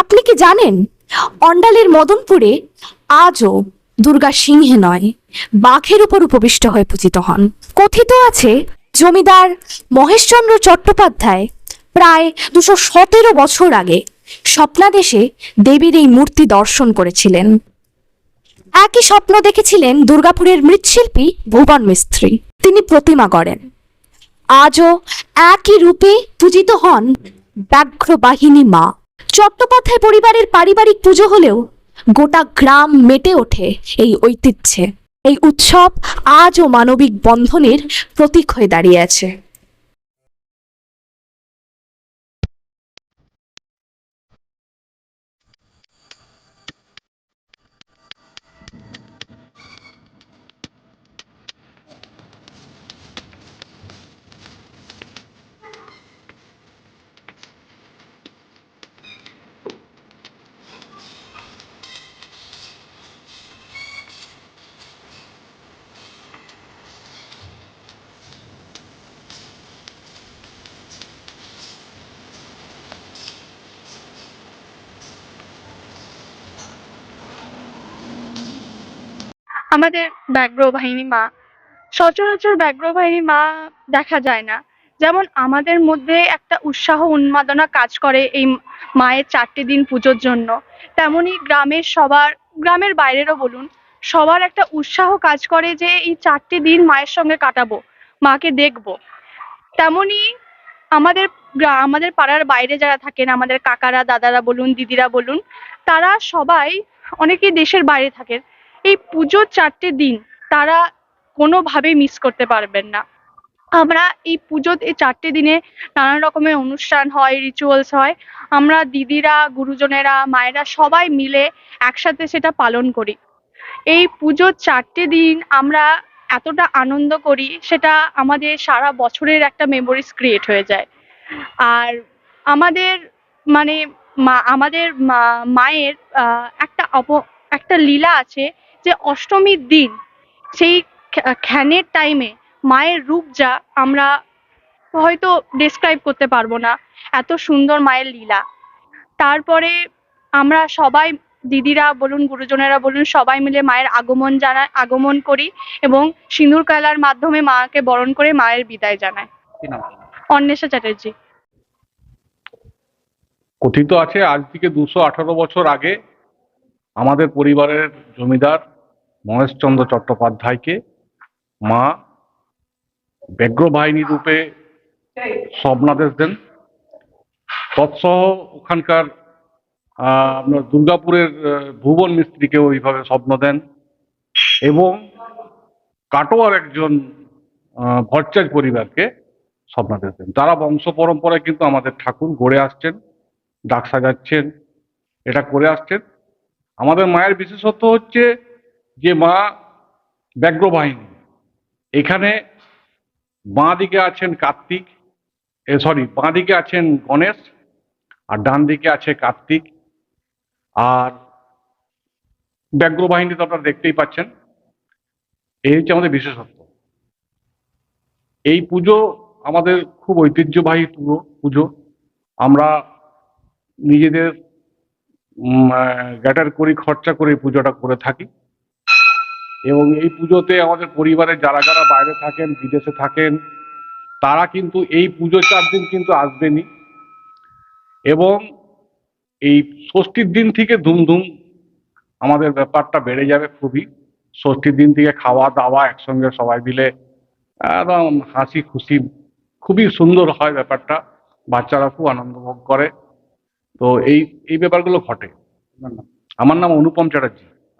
আপনি কি জানেন? অন্ডালের মদনপুরে আজও দুর্গা সিংহে নয়, বাঘের উপর উপবিষ্ট হয়ে পূজিত হন। কথিত আছে, জমিদার মহেশচন্দ্র চট্টোপাধ্যায় প্রায় দুশো সতেরো বছর আগে স্বপ্নাদেশে দেবীর এই মূর্তি দর্শন করেছিলেন। একই স্বপ্ন দেখেছিলেন দুর্গাপুরের মৃৎশিল্পী ভুবন মিস্ত্রি। তিনি প্রতিমা গড়েন। আজও একই রূপে পূজিত হন ব্যাঘ্র বাহিনী মা। চট্টোপাধ্যায় পরিবারের পারিবারিক পুজো হলেও গোটা গ্রাম মেটে ওঠে এই ঐতিহ্যে। এই উৎসব আজও মানবিক বন্ধনের প্রতীক হয়ে দাঁড়িয়ে আছে। আমাদের ব্যাঘ্র বাহিনী মা, সচরাচর ব্যাঘ্র বাহিনী মা দেখা যায় না। যেমন আমাদের মধ্যে একটা উৎসাহ উন্মাদনা কাজ করে এই মায়ের চারটে দিন পুজোর জন্য। তেমনি গ্রামের সবার, গ্রামের বাইরেরও বলুন, সবার একটা উৎসাহ কাজ করে যে এই চারটে দিন মায়ের সঙ্গে কাটাবো, মাকে দেখব। তেমনি আমাদের আমাদের পাড়ার বাইরে যারা থাকেন, আমাদের কাকারা, দাদারা বলুন, দিদিরা বলুন, তারা সবাই অনেকেই দেশের বাইরে থাকেন। এই পুজোর চারটে দিন তারা কোনোভাবেই মিস করতে পারবেন না। আমরা এই পুজোর এই চারটে দিনে নানান রকমের অনুষ্ঠান হয় রিচুয়ালস হয়। আমরা দিদিরা, গুরুজনেরা, মায়েরা সবাই মিলে একসাথে সেটা পালন করি। এই পুজোর চারটে দিন আমরা এতটা আনন্দ করি, সেটা আমাদের সারা বছরের একটা মেমোরিজ ক্রিয়েট হয়ে যায়। আর আমাদের মানে মা, আমাদের মা- মায়ের একটা অপ, একটা লীলা আছে যে অষ্টমীর দিন সেই খ্যা- খ্যানের টাইমে মায়ের রূপ যা আমরা হয়তো ডেসক্রাইব করতে পারব না এত সুন্দর মায়ের লীলা। তারপরে আমরা সবাই দিদিরা বলুন গুরুজনেরা বলুন সবাই মিলে মায়ের আগমন জানায় আগমন করি এবং সিঁদুর খেলার মাধ্যমে মাকে বরণ করে মায়ের বিদায় জানায় অন্বেষা চ্যাটার্জি। কথিত আছে আজ থেকে দুশো আঠারো বছর আগে আমাদের পরিবারের জমিদার মহেশচন্দ্র চট্টোপাধ্যায়কে মা ব্যগ্র বাহিনী রূপে স্বপ্নাদেশ দেন। তৎসহ ওখানকার আপনার দুর্গাপুরের ভুবন মিস্ত্রিকে ওইভাবে স্বপ্ন দেন এবং কাটোয়ার একজন ভট্টাচ পরিবারকে স্বপ্নাদেশ দেন। তারা বংশ পরম্পরায় কিন্তু আমাদের ঠাকুর গড়ে আসছেন ডাক সাজাচ্ছেন, এটা করে আসছেন। আমাদের মায়ের বিশেষত্ব হচ্ছে যে মা ব্যগ্র বাহিনী এখানে বাঁ দিকে আছেন কার্তিক, এ সরি বাঁ দিকে আছেন গণেশ আর ডান দিকে আছে কার্তিক। আর ব্যগ্র বাহিনী তো আপনারা দেখতেই পাচ্ছেন। এই হচ্ছে আমাদের বিশেষত্ব। এই পুজো আমাদের খুব ঐতিহ্যবাহী পুজো পুজো। আমরা নিজেদের গ্যাটার করি, খরচা করে, এই পুজোটা করে থাকি। এবং এই পুজোতে আমাদের পরিবারের যারা যারা বাইরে থাকেন, বিদেশে থাকেন, তারা কিন্তু এই পুজো চার দিন কিন্তু আসবেনই। এবং এই ষষ্ঠীর দিন থেকে ধুমধুম আমাদের ব্যাপারটা বেড়ে যাবে খুবই। ষষ্ঠীর দিন থেকে খাওয়া দাওয়া একসঙ্গে সবাই মিলে একদম হাসি খুশি, খুবই সুন্দর হয় ব্যাপারটা। বাচ্চারা খুব আনন্দ ভোগ করে। তো এই এই ব্যাপারগুলো ঘটে। আমার নাম অনুপম চ্যাটার্জি।